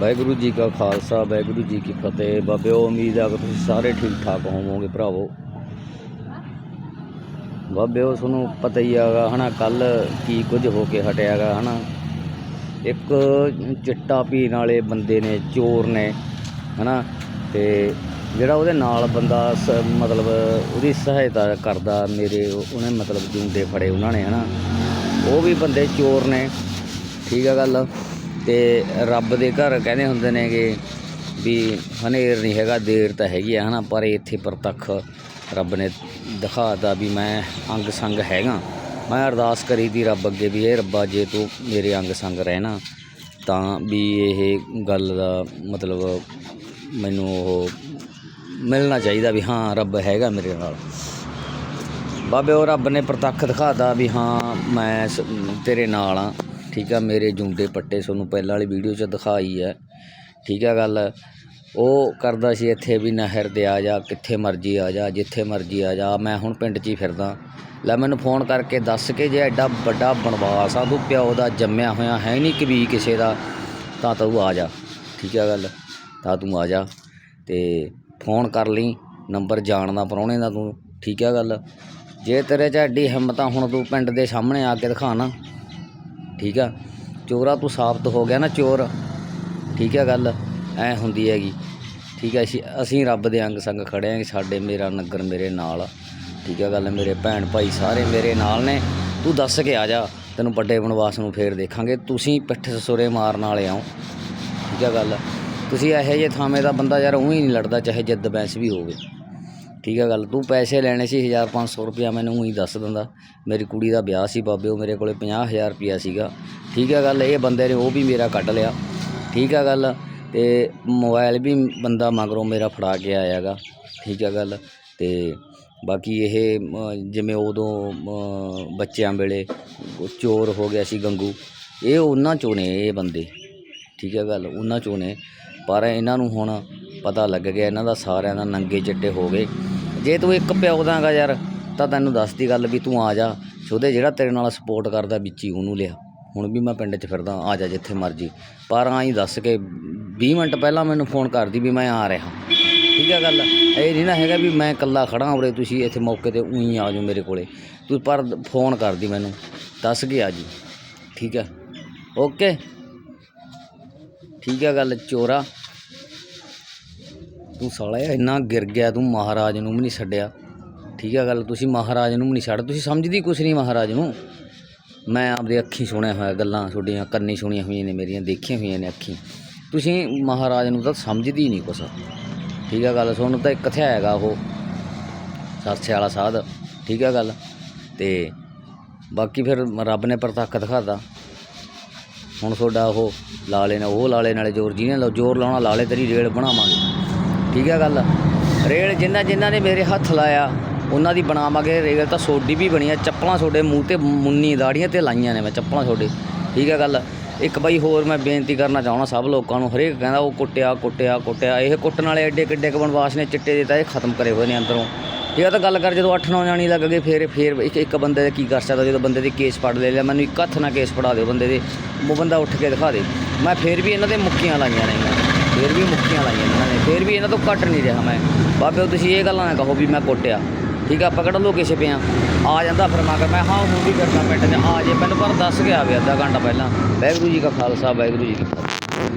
ਵਾਹਿਗੁਰੂ ਜੀ ਕਾ ਖਾਲਸਾ, ਵਾਹਿਗੁਰੂ ਜੀ ਕੀ ਫਤਿਹ। ਬਾਬਿਓ, ਉਮੀਦ ਆ ਕਿ ਤੁਸੀਂ ਸਾਰੇ ਠੀਕ ਠਾਕ ਹੋਵੋਗੇ, ਭਰਾਵੋ। ਬਾਬਿਓ, ਤੁਹਾਨੂੰ ਪਤਾ ਹੀ ਆਗਾ ਹਨਾ ਕੱਲ ਕੀ ਕੁਝ ਹੋ ਕੇ ਹਟਿਆਗਾ ਹਨਾ। ਇੱਕ ਚਿੱਟਾ ਪੀਣ ਵਾਲੇ ਬੰਦੇ ਨੇ, ਚੋਰ ਨੇ, ਹਨਾ। ਤੇ ਜਿਹੜਾ ਉਹਦੇ ਨਾਲ ਬੰਦਾ ਸ- ਮਤਲਬ ਉਹਦੀ ਸਹਾਇਤਾ ਕਰਦਾ ਮੇਰੇ, ਉਹਨੇ ਮਤਲਬ ਜੂੰਡੇ ਫੜੇ ਉਹਨਾਂ ਨੇ, ਹਨਾ। ਉਹ ਵੀ ਬੰਦੇ ਚੋਰ ਨੇ, ਠੀਕ ਆ ਗੱਲ। ਤੇ ਰੱਬ ਦੇ ਘਰ ਕਹਿੰਦੇ ਹੁੰਦੇ ਨੇਗੇ ਵੀ ਹਨੇਰ ਨਹੀਂ ਹੈਗਾ, ਦੇਰ ਤਾਂ ਹੈਗੀ ਆ ਹਨਾ, ਪਰ ਇੱਥੇ ਪ੍ਰਤੱਖ ਰੱਬ ਨੇ ਦਿਖਾਤਾ ਵੀ ਮੈਂ ਅੰਗ ਸੰਗ ਹੈਗਾ। ਮੈਂ ਅਰਦਾਸ ਕਰੀ ਦੀ ਰੱਬ ਅੱਗੇ ਵੀ, ਇਹ ਰੱਬਾ ਜੇ ਤੂੰ ਮੇਰੇ ਅੰਗ ਸੰਗ ਰਹਿਣਾ, ਤਾਂ ਵੀ ਇਹ ਗੱਲ ਦਾ ਮਤਲਬ ਮੈਨੂੰ ਉਹ ਮਿਲਣਾ ਚਾਹੀਦਾ ਵੀ ਹਾਂ, ਰੱਬ ਹੈਗਾ ਮੇਰੇ ਨਾਲ। ਬਾਬੇ, ਉਹ ਰੱਬ ਨੇ ਪ੍ਰਤੱਖ ਦਿਖਾਤਾ ਵੀ ਹਾਂ, ਮੈਂ ਸ- ਤੇਰੇ ਨਾਲ ਆ। ਠੀਕ ਆ, ਮੇਰੇ ਜੁੰਡੇ ਪੱਟੇ ਤੁਹਾਨੂੰ ਪਹਿਲਾਂ ਵਾਲੀ ਵੀਡੀਓ 'ਚ ਦਿਖਾਈ ਹੈ ਠੀਕ ਆ ਗੱਲ, ਉਹ ਕਰਦਾ ਸੀ ਇੱਥੇ ਵੀ ਨਹਿਰ ਦੇ ਆ ਜਾ, ਕਿੱਥੇ ਮਰਜ਼ੀ ਆ ਜਾ, ਜਿੱਥੇ ਮਰਜ਼ੀ ਆ ਜਾ, ਮੈਂ ਹੁਣ ਪਿੰਡ 'ਚ ਹੀ ਫਿਰਦਾ। ਲੈ ਮੈਨੂੰ ਫੋਨ ਕਰਕੇ ਦੱਸ ਕੇ ਜੇ ਐਡਾ ਵੱਡਾ ਬਣਵਾਸ ਆ ਤੂੰ ਪਿਓ ਦਾ ਜੰਮਿਆ ਹੋਇਆ ਹੈ ਨਹੀਂ ਕਬੀ ਕਿਸੇ ਦਾ, ਤਾਂ ਤੂੰ ਆ ਜਾ। ਠੀਕ ਆ ਗੱਲ, ਤਾਂ ਤੂੰ ਆ ਜਾ ਤੇ ਫੋਨ ਕਰ ਲਈ ਨੰਬਰ ਜਾਣਦਾ ਪ੍ਰਾਹੁਣੇ ਦਾ ਤੂੰ। ਠੀਕ ਆ ਗੱਲ, ਜੇ ਤੇਰੇ 'ਚ ਐਡੀ ਹਿੰਮਤ ਆ ਹੁਣ ਤੂੰ ਪਿੰਡ ਦੇ ਸਾਹਮਣੇ ਆ ਕੇ ਦਿਖਾ ਨਾ ਠੀਕ ਆ? ਚੋਰਾ ਤੂੰ ਸਾਬਤ ਹੋ ਗਿਆ ਨਾ ਚੋਰ। ਠੀਕ ਆ ਗੱਲ? ਐ ਹੁੰਦੀ ਹੈਗੀ। ਠੀਕ ਆ, ਅਸੀਂ ਅਸੀਂ ਰੱਬ ਦੇ ਅੰਗ ਸੰਗ ਖੜੇ ਆਂ ਸਾਡੇ ਮੇਰਾ ਨਗਰ ਮੇਰੇ ਨਾਲ ਠੀਕ ਆ ਗੱਲ? ਮੇਰੇ ਭੈਣ ਭਾਈ ਸਾਰੇ ਮੇਰੇ ਨਾਲ ਨੇ। ਤੂੰ ਦੱਸ ਕੇ ਆ ਜਾ। ਤੈਨੂੰ ਵੱਡੇ ਬਨਵਾਸ ਨੂੰ ਫੇਰ ਦੇਖਾਂਗੇ। ਤੁਸੀਂ ਪਿੱਠ ਸਸੁਰੇ ਮਾਰਨ ਵਾਲੇ ਆਓ ਠੀਕ ਆ ਗੱਲ? ਤੁਸੀਂ ਇਹੋ ਜਿਹੇ ਥਾਵੇਂ ਦਾ ਬੰਦਾ ਯਾਰ ਉਹੀ ਨਹੀਂ ਲੜਦਾ, ਚਾਹੇ ਜਿੱਦ ਬੈਂਸ ਵੀ ਹੋਵੇ। ਠੀਕ ਆ ਗੱਲ, ਤੂੰ ਪੈਸੇ ਲੈਣੇ ਸੀ 1500 ਰੁਪਇਆ, ਮੈਨੂੰ ਉਹੀ ਦੱਸ ਦਿੰਦਾ। ਮੇਰੀ ਕੁੜੀ ਦਾ ਵਿਆਹ ਸੀ ਬਾਬੇ, ਉਹ ਮੇਰੇ ਕੋਲੇ 50000 ਰੁਪਇਆ ਸੀਗਾ। ਠੀਕ ਆ ਗੱਲ, ਇਹ ਬੰਦੇ ਨੇ ਉਹ ਵੀ ਮੇਰਾ ਕੱਢ ਲਿਆ। ਠੀਕ ਆ ਗੱਲ, ਤੇ ਮੋਬਾਈਲ ਵੀ ਬੰਦਾ ਮਗਰੋਂ ਮੇਰਾ ਫੜਾ ਕੇ ਆਇਆਗਾ। ਠੀਕ ਆ ਗੱਲ, ਤੇ ਬਾਕੀ ਇਹ, ਜਿਵੇਂ ਉਦੋਂ ਬੱਚਿਆਂ ਵੇਲੇ ਚੋਰ ਹੋ ਗਿਆ ਸੀ ਗੰਗੂ, ਇਹ ਉਹਨਾਂ ਚੋਂ ਨੇ ਇਹ ਬੰਦੇ। ਠੀਕ ਹੈ ਗੱਲ, ਉਹਨਾਂ ਚੋਂ ਨੇ। ਪਰ ਇਹਨਾਂ ਨੂੰ ਹੁਣ ਪਤਾ ਲੱਗ ਗਿਆ, ਇਹਨਾਂ ਦਾ ਸਾਰਿਆਂ ਦਾ ਨੰਗੇ ਚਿੱਟੇ ਹੋ ਗਏ। ਜੇ ਤੂੰ ਇੱਕ ਪਿਓ ਦਾਗਾ ਯਾਰ, ਤਾਂ ਤੈਨੂੰ ਦੱਸਦੀ ਗੱਲ ਵੀ ਤੂੰ ਆ ਜਾ। ਉਹਦੇ ਜਿਹੜਾ ਤੇਰੇ ਨਾਲ ਸਪੋਰਟ ਕਰਦਾ ਵਿੱਚ ਹੀ ਉਹਨੂੰ ਲਿਆ। ਹੁਣ ਵੀ ਮੈਂ ਪਿੰਡ 'ਚ ਫਿਰਦਾ, ਆ ਜਾ ਜਿੱਥੇ ਮਰਜ਼ੀ। ਪਰ ਆਈ ਦੱਸ ਕੇ 20 ਮਿੰਟ ਪਹਿਲਾਂ ਮੈਨੂੰ ਫੋਨ ਕਰਦੀ ਵੀ ਮੈਂ ਆ ਰਿਹਾ। ਠੀਕ ਹੈ ਗੱਲ? ਇਹ ਨਹੀਂ ਨਾ ਹੈਗਾ ਵੀ ਮੈਂ ਇਕੱਲਾ ਖੜਾ ਉਰੇ, ਤੁਸੀਂ ਇੱਥੇ ਮੌਕੇ ਤੇ ਉਹੀ ਆ ਜਾਓ ਮੇਰੇ ਕੋਲੇ। ਤੂੰ ਪਰ ਫੋਨ ਕਰਦੀ ਮੈਨੂੰ। ਦੱਸ ਕੇ ਆ ਜੀ। ਠੀਕ ਹੈ ਓਕੇ ਠੀਕ ਹੈ ਗੱਲ, ਚੋਰਾ। ਤੂੰ ਸਾਲਾ ਇੰਨਾ ਗਿਰ ਗਿਆ ਤੂੰ ਮਹਾਰਾਜ ਨੂੰ ਵੀ ਨਹੀਂ ਛੱਡਿਆ। ਠੀਕ ਆ ਗੱਲ, ਤੁਸੀਂ ਮਹਾਰਾਜ ਨੂੰ ਵੀ ਨਹੀਂ ਛੱਡ, ਤੁਸੀਂ ਸਮਝਦੀ ਕੁਛ ਨਹੀਂ ਮਹਾਰਾਜ ਨੂੰ। ਮੈਂ ਆਪਦੇ ਅੱਖੀ ਸੁਣਿਆ ਹੋਇਆ ਗੱਲਾਂ ਤੁਹਾਡੀਆਂ, ਕੰਨੀ ਸੁਣੀਆਂ ਹੋਈਆਂ ਨੇ ਮੇਰੀਆਂ, ਦੇਖੀਆਂ ਹੋਈਆਂ ਨੇ ਅੱਖੀ। ਤੁਸੀਂ ਮਹਾਰਾਜ ਨੂੰ ਤਾਂ ਸਮਝਦੀ ਨਹੀਂ ਕੁਛ। ਠੀਕ ਆ ਗੱਲ, ਤੁਹਾਨੂੰ ਤਾਂ ਇੱਕ ਥਿਆ ਹੈਗਾ ਉਹ ਸਰਸੇ ਵਾਲਾ ਸਾਧ। ਠੀਕ ਆ ਗੱਲ, ਤੇ ਬਾਕੀ ਫਿਰ ਰੱਬ ਨੇ ਪ੍ਰਤੱਖ ਦਿਖਾਤਾ। ਹੁਣ ਤੁਹਾਡਾ ਉਹ ਲਾਲੇ ਨਾਲ, ਉਹ ਲਾਲੇ ਨਾਲੇ ਜ਼ੋਰ, ਜਿਹਨੇ ਜ਼ੋਰ ਲਾਉਣਾ, ਲਾਲੇ ਤੇਰੀ ਰੇਲ ਬਣਾਵਾਂਗੇ। ਠੀਕ ਹੈ ਗੱਲ। ਰੇਲ ਜਿੰਨਾ ਜਿਨ੍ਹਾਂ ਨੇ ਮੇਰੇ ਹੱਥ ਲਾਇਆ, ਉਹਨਾਂ ਦੀ ਬਣਾਵਾਂਗੇ ਰੇਲ ਤਾਂ ਸੋਡੀ ਵੀ ਬਣੀ ਆ। ਚੱਪਲਾਂ ਤੁਹਾਡੇ ਮੂੰਹ ਤੇ ਮੁੰਨੀ ਦਾੜੀਆਂ ਤੇ ਲਾਈਆਂ ਨੇ ਮੈਂ, ਚੱਪਲਾਂ ਤੁਹਾਡੇ ਠੀਕ ਹੈ ਗੱਲ। ਇੱਕ ਬਾਈ ਹੋਰ ਮੈਂ ਬੇਨਤੀ ਕਰਨਾ ਚਾਹਣਾ ਸਭ ਲੋਕਾਂ ਨੂੰ, ਹਰੇਕ ਕਹਿੰਦਾ ਉਹ ਕੁੱਟਿਆ ਕੁੱਟਿਆ ਕੁੱਟਿਆ। ਇਹ ਕੁੱਟਣ ਵਾਲੇ ਐਡੇ ਕਿੱਡੇ ਕੁ ਬਨਵਾਸ ਨੇ, ਚਿੱਟੇ ਦੇ ਤਾਂ ਇਹ ਖਤਮ ਕਰੇ ਹੋਏ ਨੇ ਅੰਦਰੋਂ। ਇਹ ਤਾਂ ਗੱਲ ਕਰ, ਜਦੋਂ 8-9 ਜਾਣੀ ਲੱਗ ਗਏ, ਫੇਰ ਫੇਰ ਇੱਕ ਇੱਕ ਬੰਦੇ ਦਾ ਕੀ ਕਰ ਸਕਦਾ? ਜਦੋਂ ਬੰਦੇ ਦੇ ਕੇਸ ਫੜ ਲੈ ਲਿਆ, ਮੈਨੂੰ ਇੱਕ ਹੱਥ ਨਾਲ ਕੇਸ ਫੜਾ ਦਿਓ ਬੰਦੇ ਦੇ। ਉਹ ਬੰਦਾ ਉੱਠ ਕੇ ਦਿਖਾ ਦੇ। ਮੈਂ ਫੇਰ ਵੀ ਇਹਨਾਂ ਦੇ ਮੁੱਕੀਆਂ ਲਾਈਆਂ ਨੇ। ਫੇਰ ਵੀ ਮੁੱਕੀਆਂ ਲਾਈਆਂ ਇਹਨਾਂ ਨੇ, ਫੇਰ ਵੀ ਇਹਨਾਂ ਤੋਂ ਘੱਟ ਨਹੀਂ ਰਿਹਾ ਮੈਂ। ਬਾਬੇ ਤੁਸੀਂ ਇਹ ਗੱਲਾਂ ਨਾ ਕਹੋ ਵੀ ਮੈਂ ਕੁੱਟਿਆ। ਠੀਕ ਆ ਪਕੜ ਲੋ ਕਿਸੇ ਪਿਆ ਆ? ਜਾਂਦਾ ਫਿਰ ਮੈਂ ਮੈਂ ਹਾਂ, ਹੁਣ ਵੀ ਕਰਦਾ ਪਿੰਡ 'ਚ। ਆ ਜੇ ਮੈਨੂੰ ਪਰ ਦੱਸ ਗਿਆ ਵੀ ਅੱਧਾ ਘੰਟਾ ਪਹਿਲਾਂ। ਵਾਹਿਗੁਰੂ ਜੀ ਕਾ ਖਾਲਸਾ, ਵਾਹਿਗੁਰੂ ਜੀ ਕੀ ਫਤਿਹ।